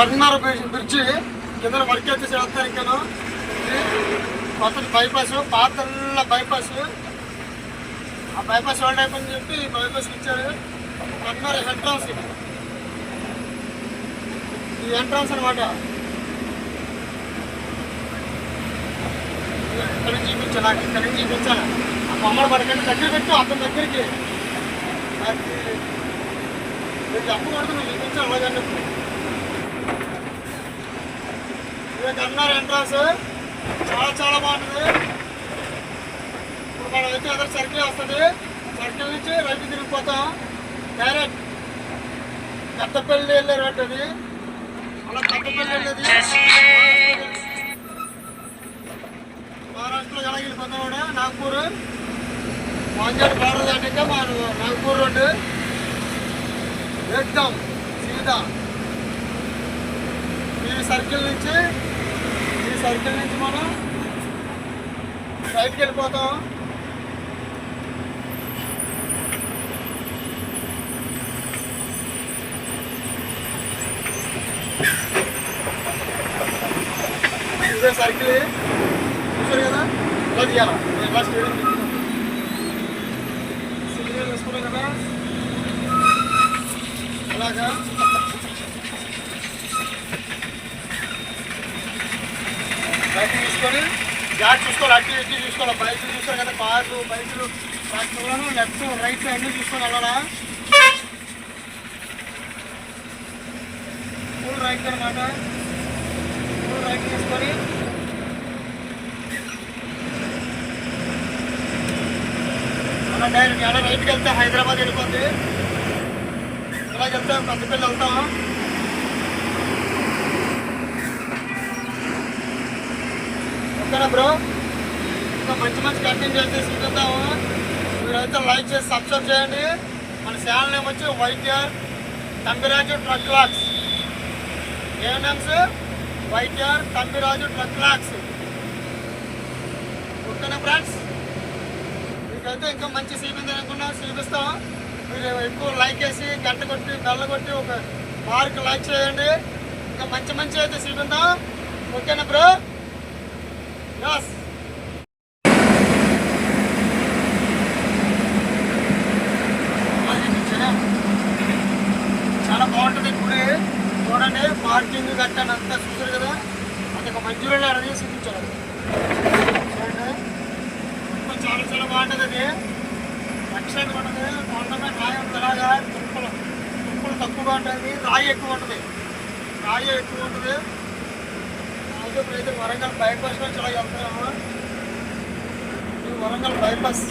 Kurnool bridge కింద work అయితే చేస్తారు ఇంకాను. కొత్త బైపాస్ పాతల్ల బైపాస్ ఆ బైపాస్ ఓల్డ్ అయిపోయింది చెప్పి బైపాస్ ఇచ్చారు. కర్నూలు ఎంట్రన్స్ ఈ ఎంట్రన్స్ అనమాట ఇక్కడ నుంచి చూపించాను నాకు ఇక్కడ నుంచి చూపించాను ఆ బొమ్మలు పడకండి దగ్గర పెట్టు అతని దగ్గరికి. నాకు నేను చెప్పకూడదు నువ్వు చూపించాను అలాగని ఇదే కన్నారు ఎంట్రన్స్ చాలా చాలా బాగుంటుంది ఇప్పుడు మనం అయితే ఎదురు సర్కిల్ వస్తుంది సర్కిల్ నుంచి రైట్ తిరిగిపోతాం డైరెక్ట్ పెద్దపల్లి వెళ్ళే రోడ్డు అది అలా పెద్దపల్లి వెళ్ళేది మహారాష్ట్రలో ఎలా వెళ్ళిపోతాం కూడా నాగ్పూర్ వాంజాడు బార్డర్ దాటాక మన నాగ్పూర్ రోడ్డు ఎక్దాం సీదా ఈ సర్కిల్ నుంచి ఈ సర్కిల్ నుంచి మనం రైట్కి వెళ్ళిపోతాం ఇదే సర్కిల్ చూసారు కదా ఇలా తీయాలా ఇలా స్టేడియం సిగ్నల్ వేసుకున్నాం కదా అలాగా బైక్ తీసుకొని జాట్ చూసుకోవాలి అటు ఇటు చూసుకోవాలి. బైక్ చూస్తారు కదా కార్లు బైక్లు ట్రాక్టర్లను లెఫ్ట్ రైట్ అన్నీ చూసుకొని వెళ్ళాలా? ఫుల్ రైట్ అనమాట ఫుల్ రైట్ తీసుకొని. అలా డైరెక్ట్ అలా రైట్కి వెళ్తే హైదరాబాద్ వెళ్ళిపోద్ది. అలా వెళ్తే పెద్దపల్లి వెళ్తాము ఓకేనా బ్రో? ఇంకా మంచి మంచి కంటెంట్ చేసి చూపిద్దాము. మీరైతే లైక్ చేసి సబ్స్క్రైబ్ చేయండి. మన ఛానల్ నేమ్ వచ్చి white R Thambiraju truck locks. ఏ names white R Thambiraju truck locks. ఓకేనా ఫ్రెండ్స్ మీకైతే ఇంకా మంచి చూపింది అనుకున్నా చూపిస్తాం. మీరు ఎక్కువ లైక్ వేసి గంట కొట్టి బెల్ల కొట్టి ఒక మార్క్ లైక్ చేయండి. ఇంకా మంచి మంచి అయితే చూపిద్దాం. ఓకేనా బ్రో? చాలా బాగుంటుంది. ఇప్పుడే చూడండి పార్కింగ్ కట్టాను అంతా చూసారు కదా? అది ఒక మంజూరులో అడిగి చూపించాలి చూడండి. చాలా చాలా బాగుంటుంది అది. రక్షణ ఉంటుంది కొండమే రాయి ఉంటుంది అలాగా తుప్పులు తుప్పులు తక్కువగా ఉంటుంది రాయి ఎక్కువ ఉంటుంది. రాయి ఎక్కువ ఉంటుంది. ఇప్పుడైతే వరంగల్ బైపాస్ నుంచి అలా వెళ్తున్నాము ఇది వరంగల్ బైపాస్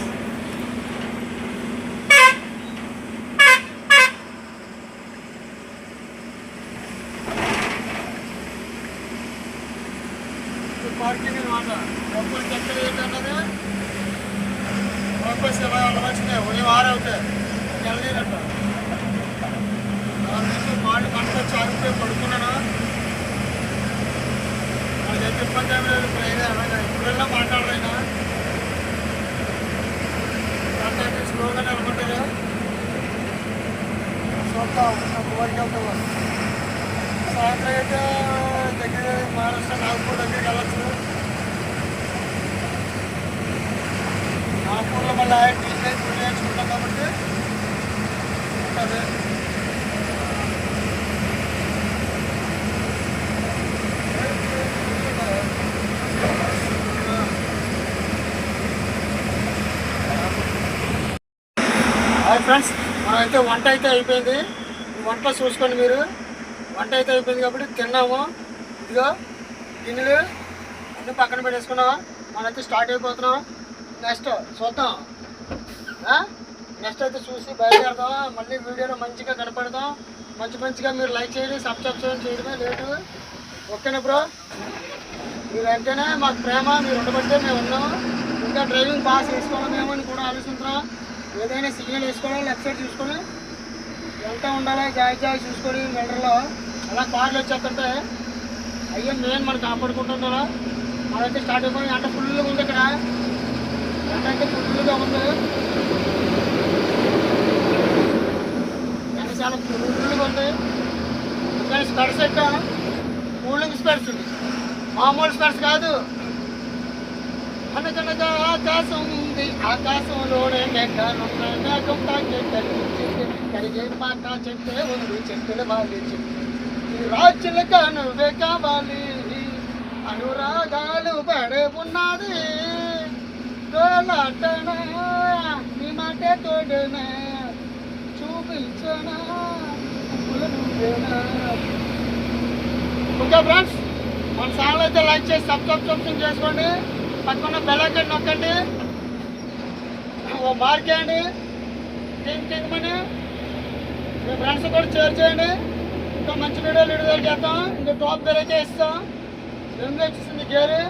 పార్కింగ్ అనమాట డబ్బులు ఎక్కడ ఏంటన్నది బైపాస్ ఇరవై వందలు వచ్చినాయి ఉదయం ఆరవుతాయి వెళ్ళలేదంట మాళ్ళు పంట వచ్చి ఆగిపోయి పడుకున్నాను అదైతే ఇబ్బంది ఏమి లేదు ఇప్పుడు ఏదో అలాగా ఇప్పుడల్లా మాట్లాడరైనా మాట్లాడి స్లోగా నిలబడ్డారు చూద్దాం వర్క్ వెళ్తాం సాయంత్రం అయితే దగ్గర మహారాష్ట్ర నాగపూర్ దగ్గరికి వెళ్ళచ్చు నాగపూర్లో మళ్ళీ టీ లైన్ గుడి నేర్చుకుంటాం కాబట్టి ఉంటుంది హాయ్ ఫ్రెండ్స్ మనమైతే వంట అయితే అయిపోయింది. వంట చూసుకోండి మీరు. వంట అయితే అయిపోయింది కాబట్టి తిన్నాము. ఇదిగో గిన్నెలు అన్ని పక్కన పెట్టేసుకున్నాం. మనైతే స్టార్ట్ అయిపోతున్నాం. నెక్స్ట్ చూద్దాం. నెక్స్ట్ అయితే చూసి బయలుదేరదాం. మళ్ళీ వీడియోలో మంచిగా కనపడదాం. మంచి మంచిగా మీరు లైక్ చేయండి సబ్స్క్రైబ్ చేయండి చేయడమే లేటు. ఓకేనా బ్రో? మీరు అంటేనే మాకు ప్రేమ మీరు ఉండబట్టే మేము ఉన్నాం. ఇంకా డ్రైవింగ్ పాస్ చేసుకోవాలేమో అని కూడా ఆలోచిస్తున్నాం. ఏదైనా సిగ్నల్ వేసుకోవాలి లెఫ్ట్ సైడ్ చూసుకొని వెళ్తూ ఉండాలి జాయి జాయ్ చూసుకొని మిల్లర్లో అలా కార్లు వచ్చేస్తుంటే అయ్యో నేను మనం కాపాడుకుంటున్నారా మనైతే స్టార్ట్ అయిపోయి అంటే ఫుల్గా ఉంది ఇక్కడ. ఎంట అయితే ఫుల్గా ఉంది. ఎండ చాలా ఫుల్గా ఉంది. ఇంకా స్పర్శ కూలింగ్ స్పెడ్స్ మామూలు స్పెడ్స్ కాదు. అనగనగా ఆకాశం ఉంది ఆకాశంలోనే మేఘాలున్న మేఘం తాకే పాట చెట్టే ఉంది. చెట్టులు వాలి రాజ్యులుగా నువ్వే కావాలి అనురాగాలు పడే ఉన్నది. తోలాటనా? నీ మాటే తోడనా? చూపించనా? ఓకే ఫ్రెండ్స్ మన ఛానల్ అయితే లైక్ చేసి సబ్స్క్రిప్షన్ చేసుకోండి. పక్కన బెల్ ఐకన్ నొక్కండి. ఓ మార్కేయండి టింగ్ మని. మీ ఫ్రెండ్స్ కూడా షేర్ చేయండి. ఇంకా మంచి వీడియోలు విడుదల చేస్తాం. ఇంకా టాప్ ధర ఇస్తాం. రెండు వచ్చేసింది గేరు?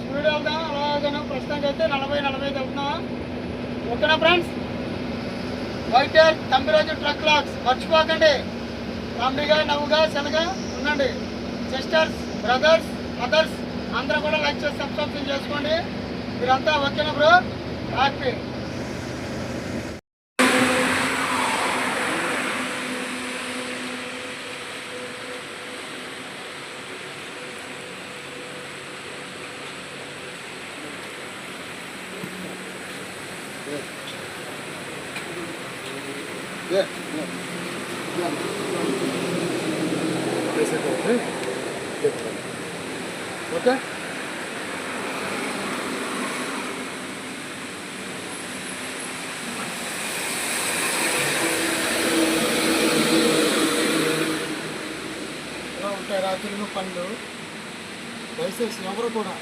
స్పీడ్ వెళ్దాం. అలాగే ప్రస్తుతానికి అయితే నలభై నలభై తగ్గుతున్నాం వెళ్తున్నాం ఓకేనా friends? White Tammiraju truck locks. మర్చిపోకండి. కామెడీగా నవ్వుగా సెలగా ఉండండి. సిస్టర్స్ బ్రదర్స్ మదర్స్ అందరూ కూడా లైక్ చేసి సబ్స్క్రిప్షన్ చేసుకోండి. మీరంతా ఓకేనా బ్రో? హ్యాపీ ఓకే ఇలా ఉంటాయి రాత్రులు పనులు దయచేసి ఎవరు కూడా.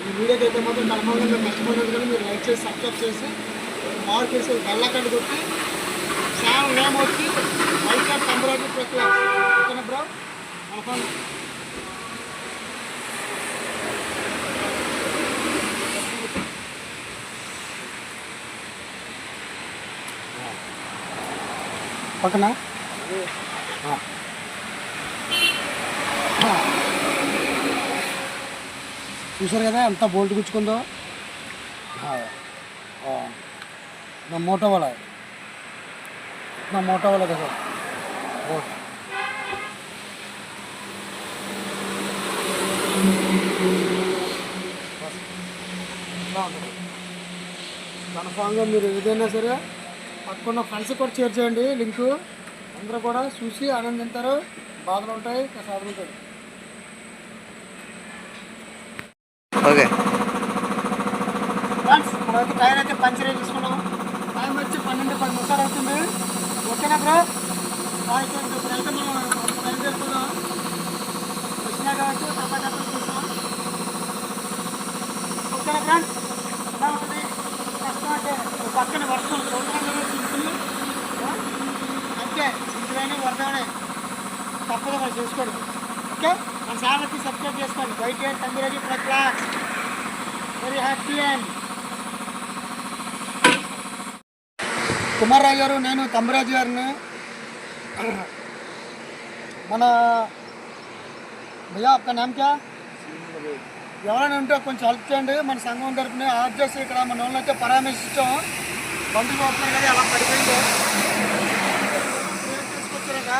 ఈ వీడియోకి అయితే మాత్రం కన్ఫర్మ్గా మర్చిపోలేదు కానీ మీరు లైక్ చేసి సబ్స్క్రైబ్ చేసి మార్క్ చేసి బెల్లకండి కొట్టి ఛానల్ నేమ్ వచ్చి వైట్ కార్డ్ ప్రతి ఓకేనా బ్రో? కన్ఫర్మ్ పక్కన ఆ. ఆ. చూసారు కదా ఎంత బోల్ట్ గుచ్చుకుందో? నా మోటో వాళ్ళ నా మోటో వాళ్ళ కదా బోట్ కన్ఫామ్గా మీరు ఏదైనా సరే పక్కన ఫ్రెండ్స్ కూడా షేర్ చేయండి లింకు అందరూ కూడా చూసి ఆనందింటారు బాధలు ఉంటాయి సాధన ఉంటాయి. ఓకే. ఫ్రెండ్స్ టైర్ అయితే పంచర్ వేసుకున్నాం టైం వచ్చి పన్నెండు పది నిమిషాలు అవుతుంది. ఓకేనా బ్రో అయితే ఇప్పుడు మనం బయలుదేరుతున్నాం. వచ్చినా కాబట్టి టమాటా ఓకేనా ఫ్రెండ్స్ ఎలా ఉంటుంది కష్టం అంటే పక్కన వర్షం చూడడానికి సింపుల్ అంతే. సింపుల్ అయినా తప్పదు చూసుకోండి ఓకే మన ఛానల్కి సబ్స్క్రైబ్ చేసుకోండి. White and Tanduraji very happy and Kumarrao garu నేను తమ్మురాజు గారిని. మన భయ్యా ఒక్క నామకా? ఎవరైనా ఉంటే కొంచెం హెల్ప్ చేయండి. మన సంఘం తరఫున ఆఫ్ చేసి ఇక్కడ మన వాళ్ళని అయితే పరామర్శించాం. బంధువులు వస్తున్నాయి కదా అలా పడిపోయింది. తీసుకొచ్చారక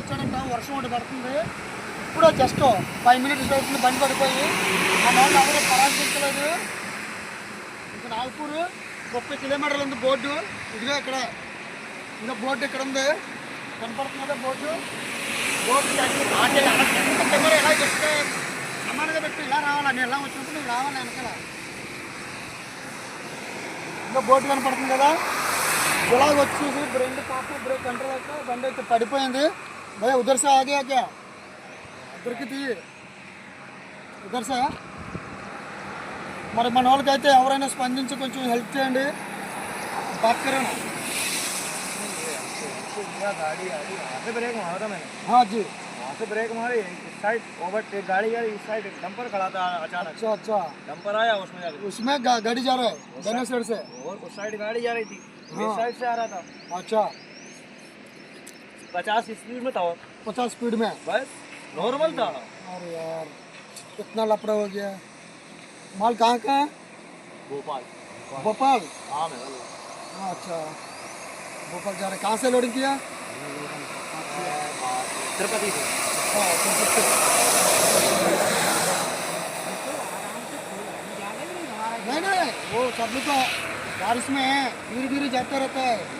వచ్చాడంట వర్షం ఒకటి పడుతుంది. ఇప్పుడు జస్ట్ ఫైవ్ మినిట్స్ అవుతుంది బండి పడిపోయి. మా వాళ్ళు ఎవరు పరామర్శించలేదు ఇంకా నాగపూర్ ముప్పై కిలోమీటర్లు ఉంది బోర్డు. ఇదిగో ఇక్కడ. ఇంకా బోర్డు ఇక్కడ ఉంది. కనపడుతుందా బోర్డు? బోర్డు కెమెరా ఎలా చెప్తే సమానంగా పెట్టి ఇలా రావాలా? నేను ఎలా వచ్చినప్పుడు నువ్వు రావాలి వెనకాల? ఇంకా బోర్డు కనపడుతుంది కదా. ఇలాగ వచ్చేసి రెండు పాప బ్రేక్ కంట్రోల్ అయితే బండి అయితే పడిపోయింది. భయ ఉదర్ సే ఆగే క్యా ఉదర్కి తీ ఉదర్ సే మరి మన వాళ్ళకైతే ఎవరైనా స్పందించి కొంచెం హెల్ప్ చేయండి బాక్కరణ गाड़ी गाड़ी वहाँ से ब्रेक मारा था मैंने हाँ जी वहाँ से ब्रेक मारी इस साइड ओवरटेक गाड़ी आई इस साइड डंपर खड़ा था अचानक अच्छा अच्छा डंपर आया उसमें जाके उसमें गा, गाड़ी जा रहा है दोनों साइड से और उस साइड गाड़ी जा रही थी हाँ। इस साइड से आ रहा था अच्छा पचास स्पीड में था पचास स्पीड में? बस नॉर्मल था। अरे यार कितना लपड़ा हो गया। माल कहाँ का है? भोपाल। भोपाल? हाँ अच्छा भोपाल जा रहे कहाँ से लोडिंग किया? तिरुपति से। नहीं नहीं वो सब लोग तो बारिश में धीरे धीरे जाते रहता है।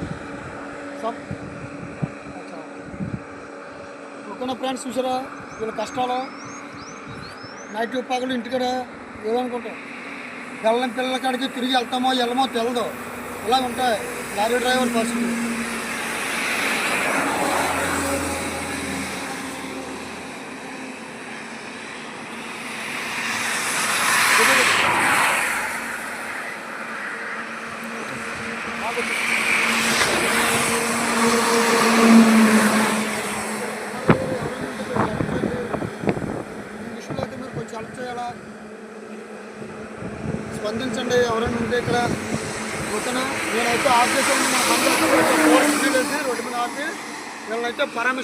सब अच्छा ఓకేనా ఫ్రెండ్స్ చూసారా వీళ్ళ కష్టాలు నైట్ పగలు ఇంటికాడ ఏమనుకుంటాం పిల్లల పిల్లల కాడికి తిరిగి వెళ్తామో వెళ్ళమో తెలదు ఇలా ఉంటాయి లారీ డ్రైవర్ పరిస్థితి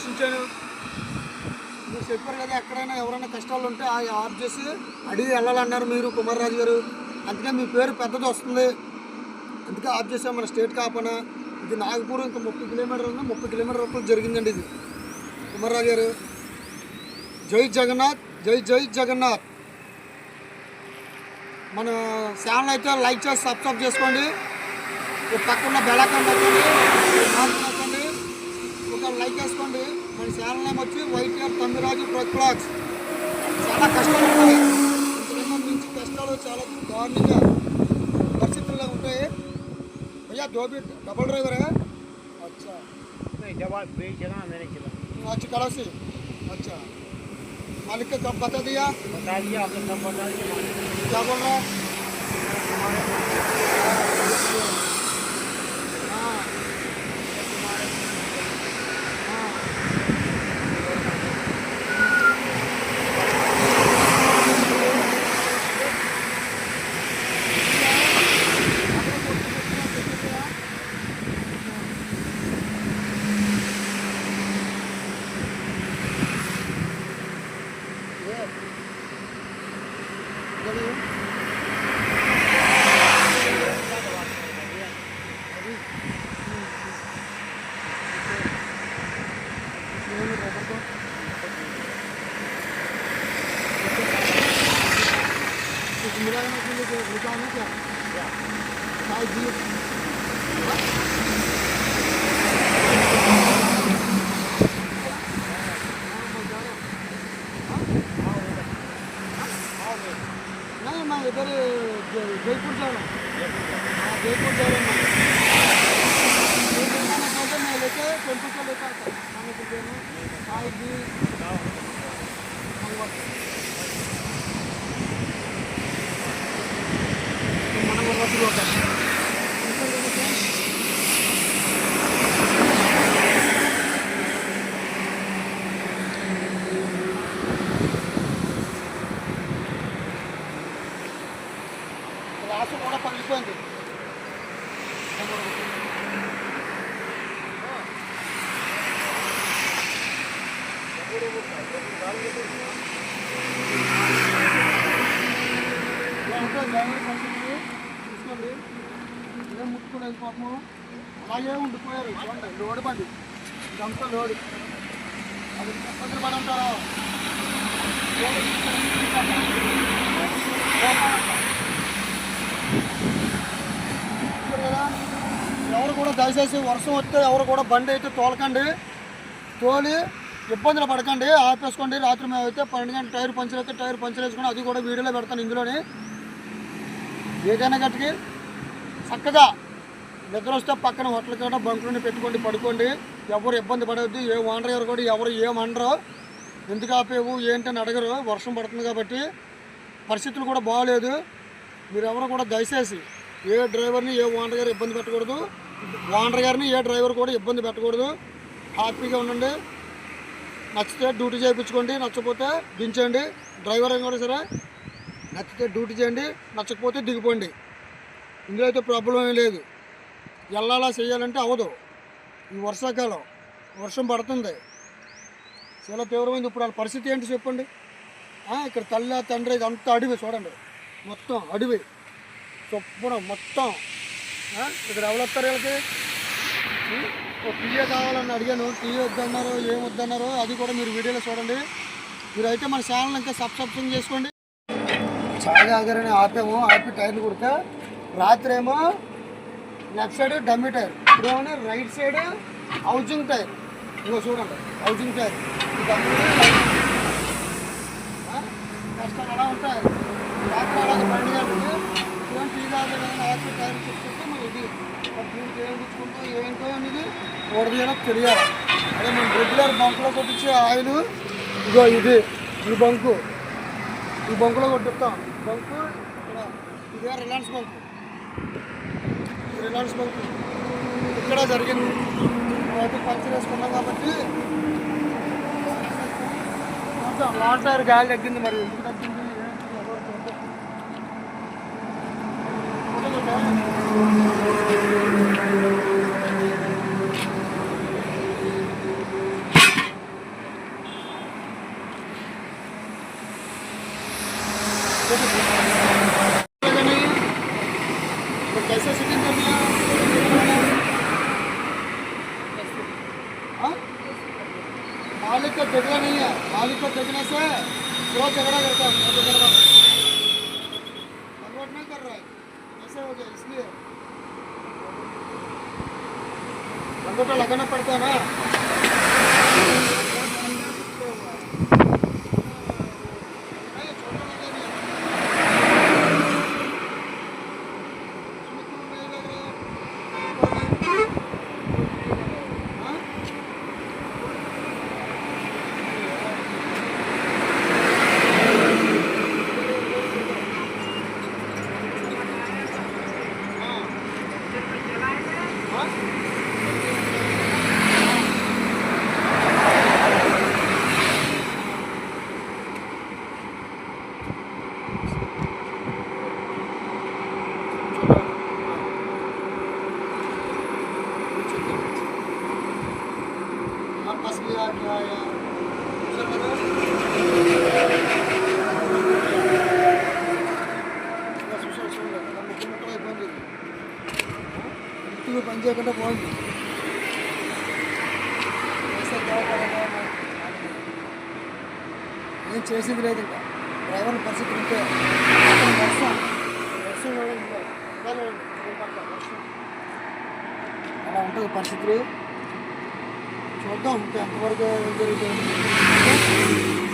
వీళ్ళనైతే మీరు చెప్పారు కదా ఎక్కడైనా ఎవరైనా కష్టాలు ఉంటే ఆ ఆఫ్ చేసి అడిగి వెళ్ళాలన్నారు మీరు కుమార్రాజు గారు. అందుకే మీ పేరు పెద్దది వస్తుంది. అందుకే ఆఫ్ చేసాం మన స్టేట్ కాపన. ఇది నాగపూర్ ఇంకా ముప్పై కిలోమీటర్ ఉంది. ముప్పై కిలోమీటర్ వరకు జరిగిందండి ఇది. కుమార్రాజు గారు. జై జగన్నాథ్ జై జై జగన్నాథ్. మన ఛానల్ అయితే లైక్ చేసి సబ్స్క్రైబ్ చేసుకోండి. పక్కన బెలాకం నొక్కండి. ఒక లైక్ చేసుకోండి మన ఛానల్ నేమ్ వచ్చి వైటీఆర్ తమ్మిరాజు బ్రక్ బ్లాగ్స్ చాలా కష్టాలు ఉంటాయి ఇంతకన్నా మించి కష్టాలు చాలా దారుణంగా పరిస్థితుల్లో ఉంటాయి భయ్యా దోబి డబల్ డ్రైవర్ है अच्छा नहीं जवाब बेच चला मैंने चला अच्छा कड़ा से अच्छा मालिक का कब बता दिया बता दिया आपने सब बता दिया क्या बोल रहा है हाँ मिलाने के लिए లోడ్ బండి. ఇదంతా లోడ్. అది ఇబ్బందులు పడి ఉంటారు ఎవరు కూడా దయచేసి వర్షం వస్తే ఎవరు కూడా బండి అయితే తోలకండి. తోలి ఇబ్బందులు పడకండి. ఆపేసుకోండి. రాత్రి మేము అయితే పన్నెండు గంటల టైర్ పంచర్ అయితే టైర్ పంచర్ వేసుకొని అది కూడా వీడియోలో పెడతాను ఇందులోని. ఏదైనా గట్టికి చక్కగా నిద్ర వస్తే పక్కన హోటల్ కాడ బంకులని పెట్టుకోండి పడుకోండి. ఎవరు ఇబ్బంది పడవద్దు ఏ ఓనర్ గారు కూడా ఎవరు ఏమనరు ఎందుకు ఆపేవు ఏంటని అడగరు వర్షం పడుతుంది కాబట్టి పరిస్థితులు కూడా బాగలేదు మీరు కూడా దయచేసి ఏ డ్రైవర్ని ఏ ఓనర్ గారు ఇబ్బంది పెట్టకూడదు. ఓనర్ గారిని ఏ డ్రైవర్ కూడా ఇబ్బంది పెట్టకూడదు. హ్యాపీగా ఉండండి. నచ్చితే డ్యూటీ చేయించుకోండి నచ్చకపోతే దించండి. డ్రైవర్ అని కూడా సరే నచ్చితే డ్యూటీ చేయండి నచ్చకపోతే దిగిపోండి. ఇందులో అయితే ప్రాబ్లం ఏం లేదు. వెళ్ళాలా చేయాలంటే అవ్వదు ఈ వర్షాకాలం వర్షం పడుతుంది. చాలా తీవ్రమైంది. ఇప్పుడు వాళ్ళ పరిస్థితి ఏంటి చెప్పండి? ఇక్కడ తల్లి తండ్రి ఇదంతా అడవి చూడండి. మొత్తం అడవి. చొప్పున మొత్తం. ఇక్కడ ఎవరు వస్తారు వీళ్ళకి? ఒక టీఏ కావాలని అడిగాను. టీఏ వద్దన్నారు ఏం వద్దన్నారో అది కూడా మీరు వీడియోలో చూడండి. మీరైతే మన ఛానల్ ఇంకా సబ్స్క్రిప్షన్ చేసుకోండి. చాలా ఆగారని ఆపాము. ఆపి టైర్లు కొడితే రాత్రి ఏమో లెఫ్ట్ సైడ్ డమ్మీ టైర్ ఇప్పుడు రైట్ సైడ్ హౌజింగ్ టైర్. ఇదిగో చూడండి హౌజింగ్ టైర్. ఈ డమ్మీ కష్టాలు అలా ఉంటాయి రాత్రి అలాగే బండి కట్టుకుని ఇదేం టీ తాగలేదు ఆపి టైర్ చూసుకుంటే మరి ఇది దీనికి ఏం తెచ్చుకుంటూ ఏంటో అనేది ఓడదీయాలో తెలియాలి. అదే మేము రెగ్యులర్ బంకులో కొట్టించే ఆయిల్ ఇగో ఇది ఈ బంకు ఈ బంకులో కొట్టిస్తాం. బంకు ఇక్కడ ఇదే రిలయన్స్ బంకు రిలయన్స్ బంకు ఇక్కడ జరిగింది అయితే పంచర్ వేసుకున్నాం కాబట్టి కొంచెం లాంగ్ టైర్ గాలి తగ్గింది మరి ఎందుకు తగ్గింది ఏంటి ఎవరు తెలియదు. तो कैसे शूटिंग करनी है? मालिक को देखना नहीं है। मालिक को देखने से वो झगड़ा करता है। झगड़ा कन्वर्ट नहीं कर रहा है। कैसे हो गया? इसलिए। अंगूठा लगाना पड़ता है ना। ఇంటికి పని చేయకుండా పోయింది. ఏం చేసింది లేదు ఇంకా. డ్రైవర్ పరిస్థితి ఉంటే. వర్షం వర్షం అలా ఉంటుంది పరిస్థితులు. చూద్దాం ఇంకా ఎంతవరకు జరుగుతుంది.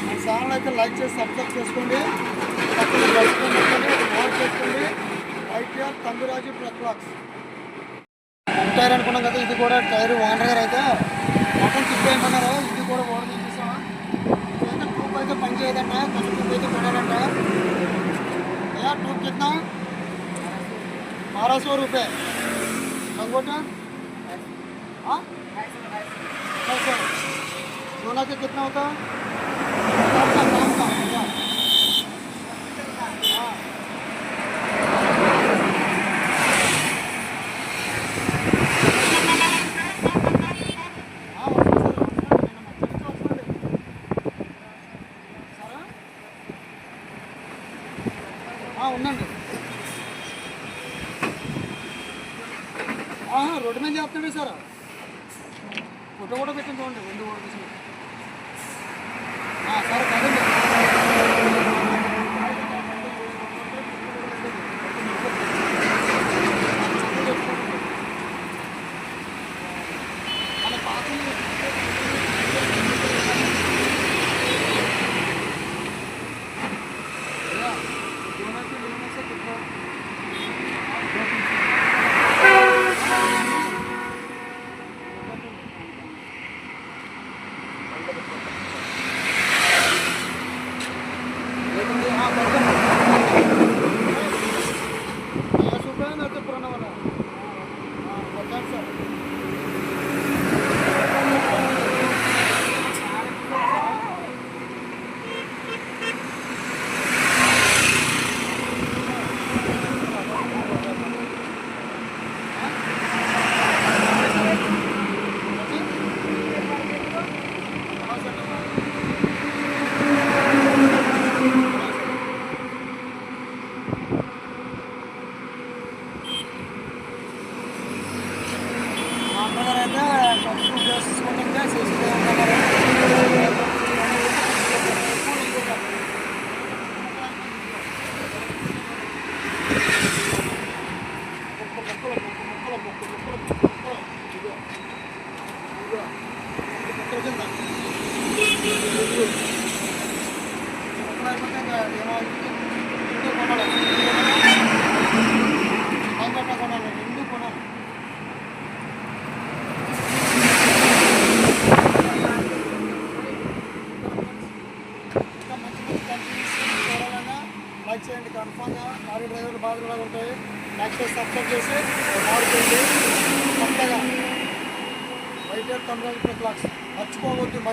మన ఛానల్ అయితే లైక్ చేసి సబ్స్క్రైబ్ చేసుకోండి. పక్కన బెల్ ఐకాన్ నొక్కండి, అది చేసుకోండి. ఐటీఆర్ తంబిరాజు ప్రక్లాక్స్. టైర్ అనుకున్నాం కదా ఇది కూడా టైర్ ఓనర్ గారు అయితే మొత్తం తిప్పేయమన్నారు ఇది కూడా ఓనర్ తీసాం ఇదైతే ట్యూబ్ అయితే పని చేయదంట కొత్త ట్యూబ్ అయితే కొనాలంట ఏ ట్యూబ్ కింద बारह सौ रुपये लंगोटा हाँ ढाई सौ सोना का कितना होता है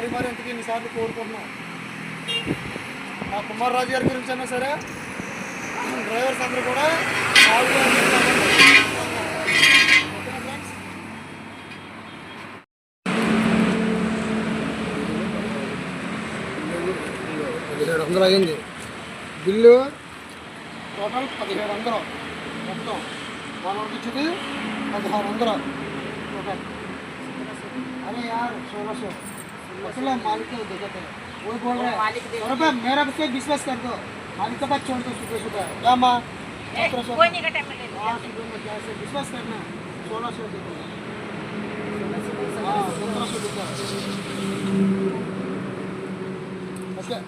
మరీ మరీ ఇంతకీ ఇన్నిసార్లు కోరుకుంటున్నాం మా కుమార్ రాజు గారి గురించి అయినా సరే డ్రైవర్స్ అందరూ కూడా పదిహేడు వందలు అయింది బిల్లు? టోటల్ పదిహేడు వందలు. మొత్తం. వాళ్ళకి ఇచ్చింది పదహారు వందలు. मतलब मालिक को देखा था वो बोल रहा है। और भाई मेरा पे विश्वास कर दो। मालिक के पास छोड़ दो सुबह सुबह। क्या माँ। कोई नहीं का टाइम मिलेगा हाँ सुबह में क्या से विश्वास करना सोलह सौ देखो हाँ सत्रह सौ देखो ओके।